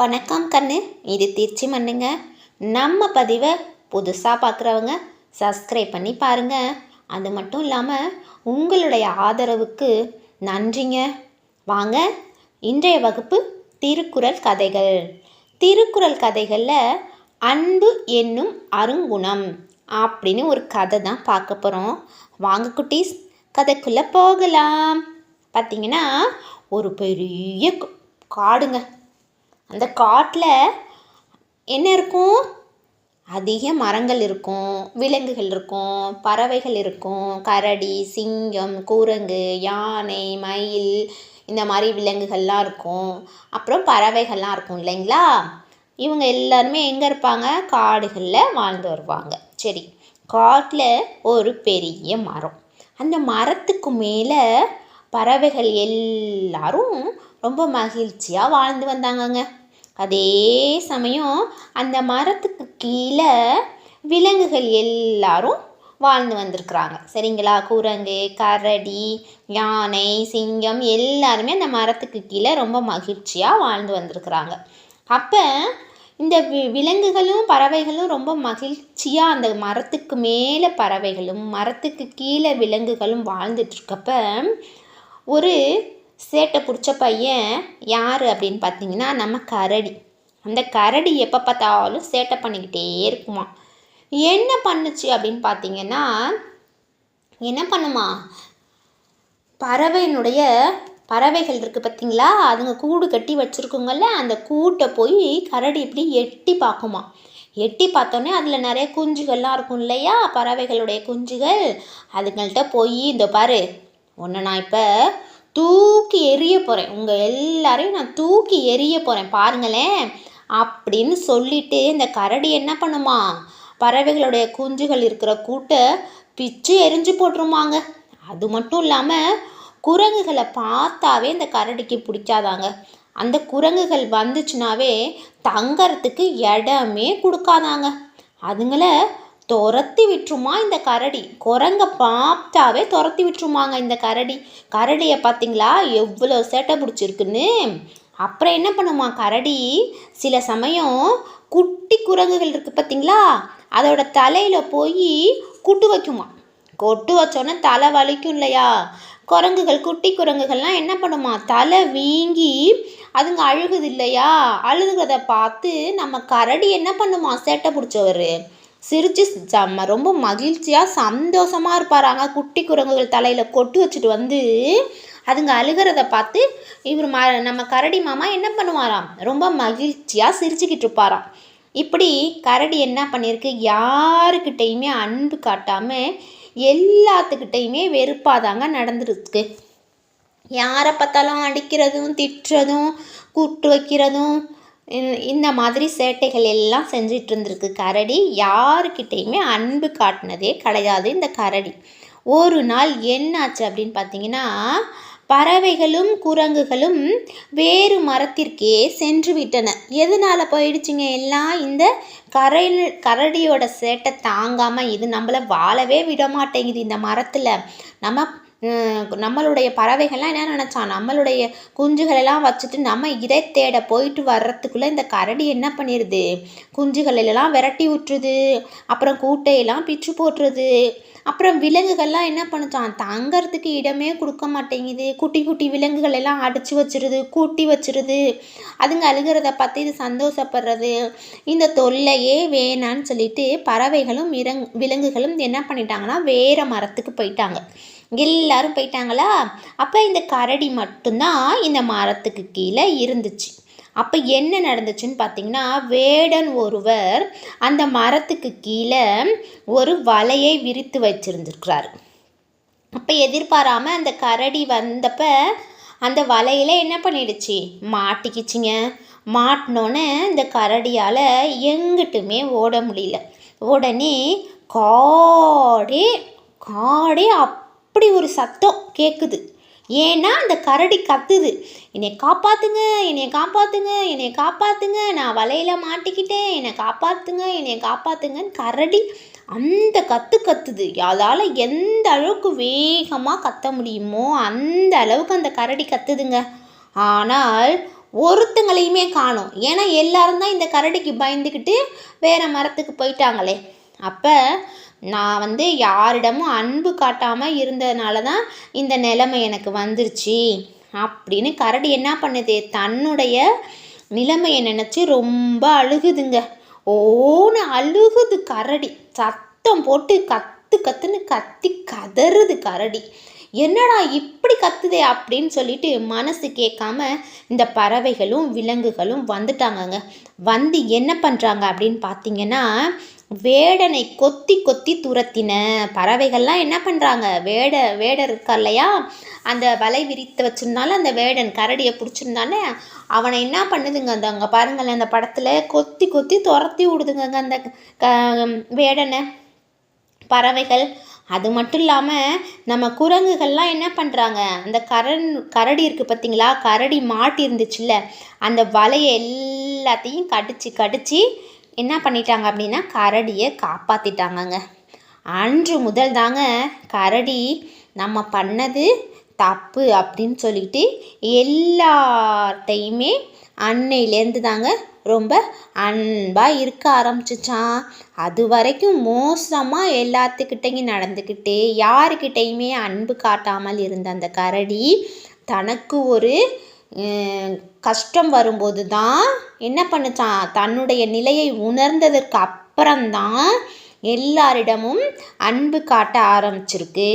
வணக்கம் கண்ணு. இது திருச்சி மண்ணுங்க. நம்ம பதிவை புதுசாக பார்க்குறவங்க சப்ஸ்கிரைப் பண்ணி பாருங்கள் அது மட்டும் இல்லாமல் உங்களுடைய ஆதரவுக்கு நன்றிங்க. வாங்க இன்றைய வகுப்பு திருக்குறள் கதைகள். திருக்குறள் கதைகளில் அன்பு என்னும் அருங்குணம் அப்படின்னு ஒரு கதை தான் பார்க்க போகிறோம் வாங்க குட்டீஸ் கதைக்குள்ளே போகலாம். பார்த்தீங்கன்னா ஒரு பெரிய காடுங்க. அந்த காட்டில் என்ன இருக்கும்? அதிக மரங்கள் இருக்கும் விலங்குகள் இருக்கும் பறவைகள் இருக்கும் கரடி சிங்கம் குரங்கு யானை மயில் இந்த மாதிரி விலங்குகள்லாம் இருக்கும். அப்புறம் பறவைகள்லாம் இருக்கும் இல்லைங்களா? இவங்க எல்லாருமே எங்கே இருப்பாங்க? காடுகளில் வாழ்ந்து வருவாங்க. சரி காட்டில் ஒரு பெரிய மரம். அந்த மரத்துக்கு மேலே பறவைகள் எல்லாரும் ரொம்ப மகிழ்ச்சியாக வாழ்ந்து வந்தாங்கங்க. அதே சமயம் அந்த மரத்துக்கு கீழே விலங்குகள் எல்லாரும் வாழ்ந்து வந்திருக்கிறாங்க. சரிங்களா? குரங்கு கரடி யானை சிங்கம் எல்லாருமே அந்த மரத்துக்கு கீழே ரொம்ப மகிழ்ச்சியாக வாழ்ந்து வந்திருக்கிறாங்க. அப்போ இந்த வி விலங்குகளும் பறவைகளும் ரொம்ப மகிழ்ச்சியாக அந்த மரத்துக்கு மேலே பறவைகளும் மரத்துக்கு கீழே விலங்குகளும் வாழ்ந்துட்டுருக்கப்ப ஒரு சேட்டை பிடிச்ச பையன் யார் அப்படின்னு பார்த்தீங்கன்னா நம்ம கரடி. அந்த கரடி எப்போ பார்த்தாலும் சேட்டை பண்ணிக்கிட்டே இருக்குமா? என்ன பண்ணுச்சு அப்படின்னு பார்த்தீங்கன்னா என்ன பண்ணுமா? பறவையினுடைய பறவைகள் இருக்குது பார்த்தீங்களா? அதுங்க கூடு கட்டி வச்சுருக்குங்கள்ல அந்த கூட்டை போய் கரடி இப்படி எட்டி பார்க்குமா? எட்டி பார்த்தோன்னே அதில் நிறைய குஞ்சுகள்லாம் இருக்கும் இல்லையா? பறவைகளுடைய குஞ்சுகள். அதுங்கள்ட்ட போய் இந்த பாரு ஒன்று நான் இப்போ தூக்கி எறிய போகிறேன் உங்கள் எல்லாரையும் நான் தூக்கி எறிய போகிறேன் பாருங்களேன். அப்படின்னு சொல்லிட்டு இந்த கரடி என்ன பண்ணுமா? பறவைகளுடைய குஞ்சுகள் இருக்கிற கூட்டை பிச்சு எரிஞ்சு போட்டுருமாங்க. அது மட்டும் இல்லாமல் குரங்குகளை பார்த்தாவே இந்த கரடிக்கு பிடிக்காதாங்க. அந்த குரங்குகள் வந்துச்சுனாவே தங்கறதுக்கு இடமே கொடுக்காதாங்க. அதுங்களை துரத்தி விட்டுருமா இந்த கரடி? குரங்க பார்த்தாவே துரத்தி விட்டுருமாங்க இந்த கரடி. கரடியை பார்த்தீங்களா? எவ்வளோ சேட்டை பிடிச்சிருக்குன்னு. அப்புறம் என்ன பண்ணுமா கரடி? சில சமயம் குட்டி குரங்குகள் இருக்குது பார்த்தீங்களா? அதோட தலையில் போய் குட்டு வைக்குமா? கொட்டு வச்சோன்னே தலை வலிக்கும் இல்லையா? குரங்குகள் குட்டி குரங்குகள்லாம் என்ன பண்ணுமா? தலை வீங்கி அதுங்க அழுகுது இல்லையா? அழுகுறத பார்த்து நம்ம கரடி என்ன பண்ணுமா? சேட்டை பிடிச்சவர். சிரிச்சு செம்ம ரொம்ப மகிழ்ச்சியாக சந்தோஷமாக இருப்பாராங்க. குட்டி குரங்குகள் தலையில் கொட்டு வச்சுட்டு வந்து அதுங்க அழுகிறத பார்த்து இவர் ம நம்ம கரடி மாமா என்ன பண்ணுவாராம்? ரொம்ப மகிழ்ச்சியாக சிரிச்சுக்கிட்டு இருப்பாராம். இப்படி கரடி என்ன பண்ணியிருக்கு யாருக்கிட்டேயுமே அன்பு காட்டாமல் எல்லாத்துக்கிட்டேயுமே வெறுப்பாக தாங்க நடந்துருக்கு. யாரை பார்த்தாலும் அடிக்கிறதும் திட்டுறதும் கூட்டு வைக்கிறதும் இந்த- இந்த மாதிரி சேட்டைகள் எல்லாம் செஞ்சிட்டு இருந்திருக்கு கரடி யாருக்கிட்டேயுமே அன்பு காட்டினதே கிடையாது இந்த கரடி. ஒரு நாள் என்னாச்சு அப்படின்னு பார்த்தீங்கன்னா பறவைகளும் குரங்குகளும் வேறு மரத்திற்கே சென்று விட்டன. எதனால் போயிடுச்சுங்க எல்லாம்? இந்த கரை கரடியோட சேட்டை தாங்காமல் இது நம்மளை வாழவே விட மாட்டேங்குது இந்த மரத்தில். நம்ம நம்மளுடைய பறவைகள்லாம் என்ன நினச்சான் நம்மளுடைய குஞ்சுகளெல்லாம் வச்சுட்டு நம்ம இதை தேட போயிட்டு வர்றதுக்குள்ளே இந்த கரடி என்ன பண்ணிடுது குஞ்சுகளெல்லாம் விரட்டி விட்டுருது. அப்புறம் கூட்டையெல்லாம் பிச்சு போட்டுருது. அப்புறம் விலங்குகள்லாம் என்ன பண்ணுச்சான் தங்கறதுக்கு இடமே கொடுக்க மாட்டேங்குது. குட்டி குட்டி விலங்குகள் எல்லாம் அடிச்சு வச்சிருது கூட்டி வச்சிருது. அதுங்க அழுகிறத பார்த்து இது சந்தோஷப்படுறது. இந்த தொல்லையே வேணான்னு சொல்லிட்டு பறவைகளும் இறங் விலங்குகளும் என்ன பண்ணிட்டாங்கன்னா வேற மரத்துக்கு போயிட்டாங்க. எல்லாரும் போயிட்டாங்களா? அப்போ இந்த கரடி மட்டும்தான் இந்த மரத்துக்கு கீழே இருந்துச்சு. அப்போ என்ன நடந்துச்சுன்னு பார்த்தீங்கன்னா வேடன் ஒருவர் அந்த மரத்துக்கு கீழே ஒரு வலையை விரித்து வச்சிருந்துருக்கிறார். அப்போ எதிர்பாராமல் அந்த கரடி வந்தப்ப அந்த வலையில் என்ன பண்ணிடுச்சு? மாட்டிக்கிச்சிங்க. மாட்டினோன்னே இந்த கரடியால் எங்கிட்டுமே ஓட முடியல. உடனே காடே காடே அப்படி ஒரு சத்தம் கேட்குது ஏன்னா அந்த கரடி கத்துது. என்னை காப்பாத்துங்க என்னை காப்பாத்துங்க என்னை காப்பாத்துங்க நான் வலையில மாட்டிக்கிட்டேன் என்னை காப்பாத்துங்க என்னை காப்பாத்துங்கன்னு கரடி அந்த கத்து கத்துது. அதால் எந்த அளவுக்கு வேகமாக கத்த முடியுமோ அந்த அளவுக்கு அந்த கரடி கத்துதுங்க. ஆனால் ஒருத்தங்களையுமே காணும். ஏன்னா எல்லாரும் தான் இந்த கரடிக்கு பயந்துக்கிட்டு வேறு மரத்துக்கு போயிட்டாங்களே. அப்போ நான் வந்து யாரிடமும் அன்பு காட்டாமல் இருந்ததுனால தான் இந்த நிலைமை எனக்கு வந்துருச்சு. அப்படின்னு கரடி என்ன பண்ணுது? தன்னுடைய நிலைமையை நினச்சி ரொம்ப அழுகுதுங்க. ஓன்னு அழுகுது கரடி. சத்தம் போட்டு கத்து கத்துன்னு கத்தி கதறுது கரடி. என்னடா இப்படி கத்துதே அப்படின்னு சொல்லிட்டு மனசு கேட்காம இந்த பறவைகளும் விலங்குகளும் வந்துட்டாங்கங்க. வந்து என்ன பண்ணுறாங்க அப்படின்னு பார்த்தீங்கன்னா வேடனை கொத்தி கொத்தி துரத்தின. பறவைகள்லாம் என்ன பண்ணுறாங்க வேட வேடர் இருக்கா இல்லையா? அந்த வலை விரித்து வச்சுருந்தாலும் அந்த வேடன் கரடியை பிடிச்சிருந்தானே அவனை என்ன பண்ணுதுங்க? அந்த அங்கே பாருங்களேன் அந்த படத்தில் கொத்தி கொத்தி துரத்தி விடுதுங்க அந்த க வேடனை. பறவைகள். அது மட்டும் இல்லாமல் நம்ம குரங்குகள்லாம் என்ன பண்ணுறாங்க அந்த கரண் கரடி இருக்குது பார்த்தீங்களா கரடி மாட்டி இருந்துச்சுல்ல அந்த வலையை எல்லாத்தையும் கடிச்சு கடிச்சு என்ன பண்ணிட்டாங்க அப்படின்னா கரடியை காப்பாற்றிட்டாங்கங்க அன்று முதல் தாங்க கரடி நம்ம பண்ணது தப்பு அப்படின்னு சொல்லிட்டு எல்லார்ட்டையுமே அன்னையிலேருந்து தாங்க ரொம்ப அன்பாக இருக்க ஆரம்பிச்சிச்சான். அது வரைக்கும் மோசமாக எல்லாத்துக்கிட்டையும் நடந்துக்கிட்டு யாருக்கிட்டையுமே அன்பு காட்டாமல் இருந்த அந்த கரடி தனக்கு ஒரு கஷ்டம் வரும்போது தான் என்ன பண்ணுச்சான் தன்னுடைய நிலையை உணர்ந்ததற்கு அப்புறம்தான் எல்லாரிடமும் அன்பு காட்ட ஆரம்பிச்சிருக்கு.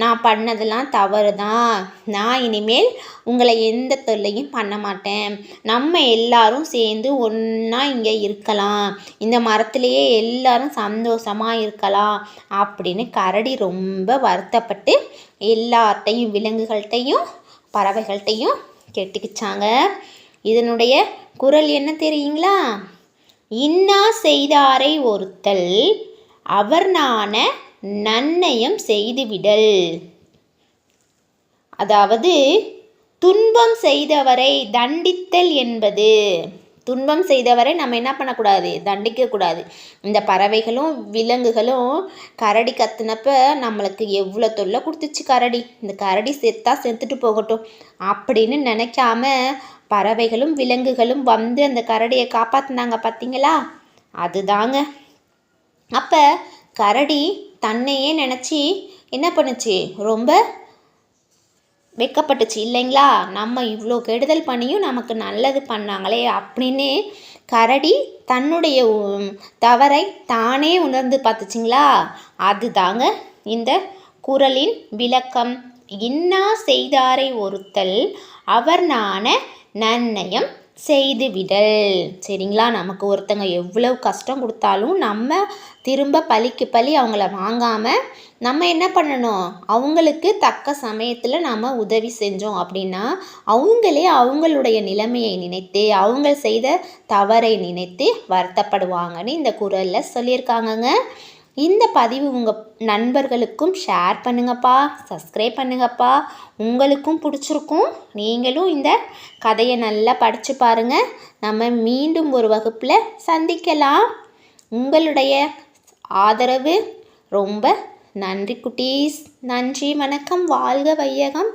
நான் பண்ணதெல்லாம் தவறு தான் நான் இனிமேல் உங்களை எந்த தொல்லையும் பண்ண மாட்டேன். நம்ம எல்லாரும் சேர்ந்து ஒன்றா இங்கே இருக்கலாம். இந்த மரத்துலேயே எல்லாரும் சந்தோஷமாக இருக்கலாம் அப்படின்னு கரடி ரொம்ப வருத்தப்பட்டு எல்லார்ட்டையும் விலங்குகள்கிட்டையும் பறவைகள்கிட்டையும் கெட்டுக்கிச்சாங்க. இதனுடைய குரல் என்ன தெரியுங்களா? இன்னா செய்தாரை ஒருத்தல் அவர் நான நன்னயம் செய்துவிடல். அதாவது துன்பம் செய்தவரை தண்டித்தல் என்பது. துன்பம் செய்தவரை நம்ம என்ன பண்ணக்கூடாது? தண்டிக்கக்கூடாது. இந்த பறவைகளும் விலங்குகளும் கரடி கத்துனப்ப நம்மளுக்கு எவ்வளோ தொல்லை கொடுத்துச்சு கரடி. இந்த கரடி செத்தா செத்துட்டு போகட்டும் அப்படின்னு நினைக்காம பறவைகளும் விலங்குகளும் வந்து அந்த கரடியை காப்பாற்றினாங்க பார்த்தீங்களா? அதுதாங்க. அப்போ கரடி தன்னையே நினச்சி என்ன பண்ணுச்சு? ரொம்ப வெக்கப்பட்டுச்சு இல்லைங்களா? நம்ம இவ்வளோ கெடுதல் பண்ணியும் நமக்கு நல்லது பண்ணாங்களே அப்படின்னு கரடி தன்னுடைய தவறை தானே உணர்ந்து பார்த்துச்சிங்களா? அதுதாங்க இந்த குரலின் விளக்கம். இன்னா செய்தாரை ஒருத்தல் அவர் நான நன்னயம் செய்துவிடல். சரிங்களா? நமக்கு ஒருத்தங்க எவ்வளவு கஷ்டம் கொடுத்தாலும் நம்ம திரும்ப பழிக்கு பழி அவங்கள வாங்காமல் நம்ம என்ன பண்ணணும்? அவங்களுக்கு தக்க சமயத்தில் நம்ம உதவி செஞ்சோம் அப்படின்னா அவங்களே அவங்களுடைய நிலைமையை நினைத்து அவங்க செய்த தவறை நினைத்து வருத்தப்படுவாங்கன்னு இந்த குரலில் சொல்லியிருக்காங்கங்க. இந்த பதிவு உங்கள் நண்பர்களுக்கும் ஷேர் பண்ணுங்கப்பா சப்ஸ்கிரைப் பண்ணுங்கப்பா. உங்களுக்கும் பிடிச்சிருக்கும். நீங்களும் இந்த கதையை நல்லா படித்து பாருங்கள் நம்ம மீண்டும் ஒரு வகுப்பில் சந்திக்கலாம். உங்களுடைய ஆதரவு ரொம்ப நன்றி குட்டீஸ். நன்றி வணக்கம். வாழ்க வையகம்.